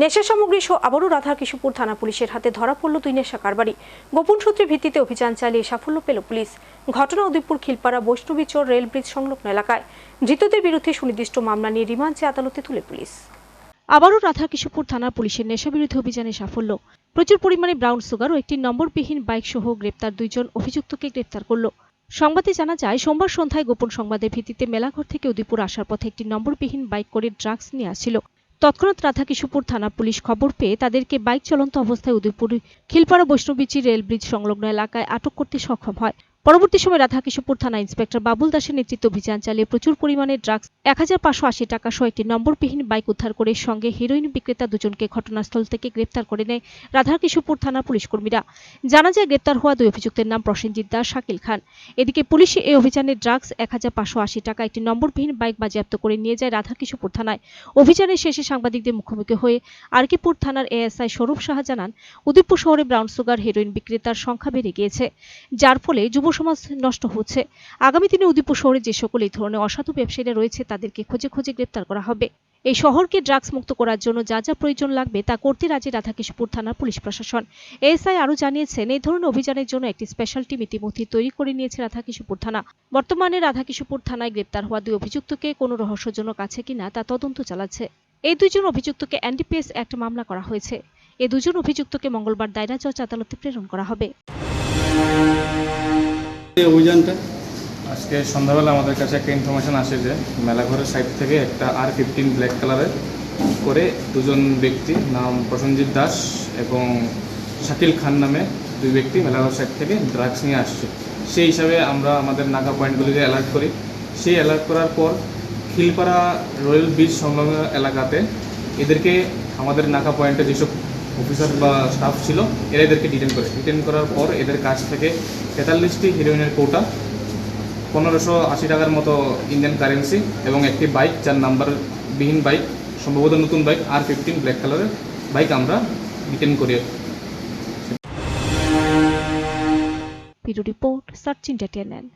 নেশা সামগ্রী সহ আবারও রাধাকিশোরপুর থানা পুলিশের হাতে ধরা পড়ল দুই নেশা কারবারি। গোপন সূত্রে ভিত্তিতে অভিযান চালিয়ে সাফল্য পেল পুলিশ। ঘটনা উদয়পুর খিলপাড়া বৈষ্ণবী চর রেল ব্রিজ সংলগ্ন এলাকায়। ধৃতদের বিরুদ্ধে সুনির্দিষ্ট মামলা নিয়ে রিমান্ডে আদালতে তুলে পুলিশ। আবারও রাধাকিশোরপুর থানা পুলিশের নেশা নেশাবিরোধী অভিযানে সাফল্য। প্রচুর পরিমাণে ব্রাউন সুগার ও একটি নম্বরবিহীন বাইক সহ গ্রেপ্তার দুইজন অভিযুক্তকে গ্রেপ্তার করল। সংবাদে জানা যায়, সোমবার সন্ধ্যায় গোপন সংবাদের ভিত্তিতে মেলাঘর থেকে উদয়পুর আসার পথে একটি নম্বরবিহীন বাইক করে ড্রাগস নিয়ে আসছিল। তৎক্ষণাৎ রাধাকিশোরপুর থানা পুলিশ খবর পেয়ে তাদেরকে বাইক চলন্ত অবস্থায় উদয়পুর, খিলপাড়া বৈষ্ণবীচি রেল ব্রিজ সংলগ্ন এলাকায় আটক করতে সক্ষম হয়। পরবর্তী সময় রাধাকিশোরপুর থানা ইন্সপেক্টর বাবুল দাসের নেতৃত্বে অভিযান চালিয়ে প্রচুর পরিমাণে ড্রাগস এক হাজার পাঁচশো আশি টাকা সহ একটি নম্বরবিহীন বাইক উদ্ধার করে সঙ্গে হিরোইন বিক্রেতা দুজনকে ঘটনাস্থল থেকে গ্রেপ্তার করে নেয় রাধাকিশোরপুর থানা পুলিশ কর্মীরা। জানা যায়, গ্রেপ্তার হওয়া দুই অভিযুক্তের নাম প্রসেনজিৎ দাস, শাকিল খান। এদিকে পুলিশ এই অভিযানে ড্রাগস এক হাজার পাঁচশো আশি টাকা একটি নম্বরবিহীন বাইক বাজেয়াপ্ত করে নিয়ে যায় রাধাকিশোরপুর থানায়। অভিযানের শেষে সাংবাদিকদের মুখোমুখি হয়ে আরকিপুর থানার এএসআই স্বরূপ সাহা জানান, উদয়পুর শহরে ব্রাউন সুগার হেরোইন বিক্রেতার সংখ্যা বেড়ে গিয়েছে। যার ফলে যুব সমাজ নষ্ট হচ্ছে। আগামী দিনে উদয়পুর শহরে যে সকল এই ধরনের অসাধু ব্যবসায়ীরা রয়েছে, তাদেরকে খুঁজে খুঁজে গ্রেপ্তার করা হবে। এই শহরকে ড্রাগস মুক্ত করার জন্য যা যা প্রয়োজন লাগবে তা করতে রাজি রাধাকিশোরপুর থানার পুলিশ প্রশাসন। এএসআই আরও জানিয়েছেন, এই ধরনের অভিযানের জন্য একটি স্পেশাল টিম ইতিমধ্যে তৈরি করে নিয়েছে রাধাকিশোরপুর থানা। বর্তমানে রাধাকিশোরপুর থানায় গ্রেপ্তার হওয়া দুই অভিযুক্তকে কোনো রহস্যজনক আছে কিনা তা তদন্ত চালাচ্ছে। এই দুইজন অভিযুক্তকে এনডিপিএস অ্যাক্ট মামলা করা হয়েছে। এই দুজন অভিযুক্তকে মঙ্গলবার দায়রা জজ আদালতে প্রেরণ করা হবে। অভিযানটা? আজকে সন্ধ্যাবেলা আমাদের কাছে একটা ইনফরমেশন আসে যে, মেলাঘরের সাইড থেকে একটা আর ফিফটিন ব্ল্যাক কালারের করে দুজন ব্যক্তি, নাম প্রসেনজিৎ দাস এবং শাকিল খান নামে দুই ব্যক্তি মেলাঘর সাইড থেকে ড্রাগস নিয়ে আসছে। সেই হিসাবে আমরা আমাদের নাগা পয়েন্টগুলিকে অ্যালার্ট করি। সেই অ্যালার্ট করার পর খিলপাড়া রয়্যাল ব্রিজ সংলগ্ন এলাকাতে এদেরকে আমাদের নাকা পয়েন্টে যেসব অফিসার বা স্টাফ ছিল, এরা এদেরকে ডিটেন করে। ডিটেন করার পর এদের কাছ থেকে তেতাল্লিশটি হিরোইনের কোটা পনেরোশো আশি টাকার মতো ইন্ডিয়ান কারেন্সি এবং একটি বাইক যার নাম্বার বিহীন বাইক সম্ভবত নতুন বাইক আর ফিফটিন ব্ল্যাক কালারের বাইক আমরা ডিটেন করি। Report, search entertainment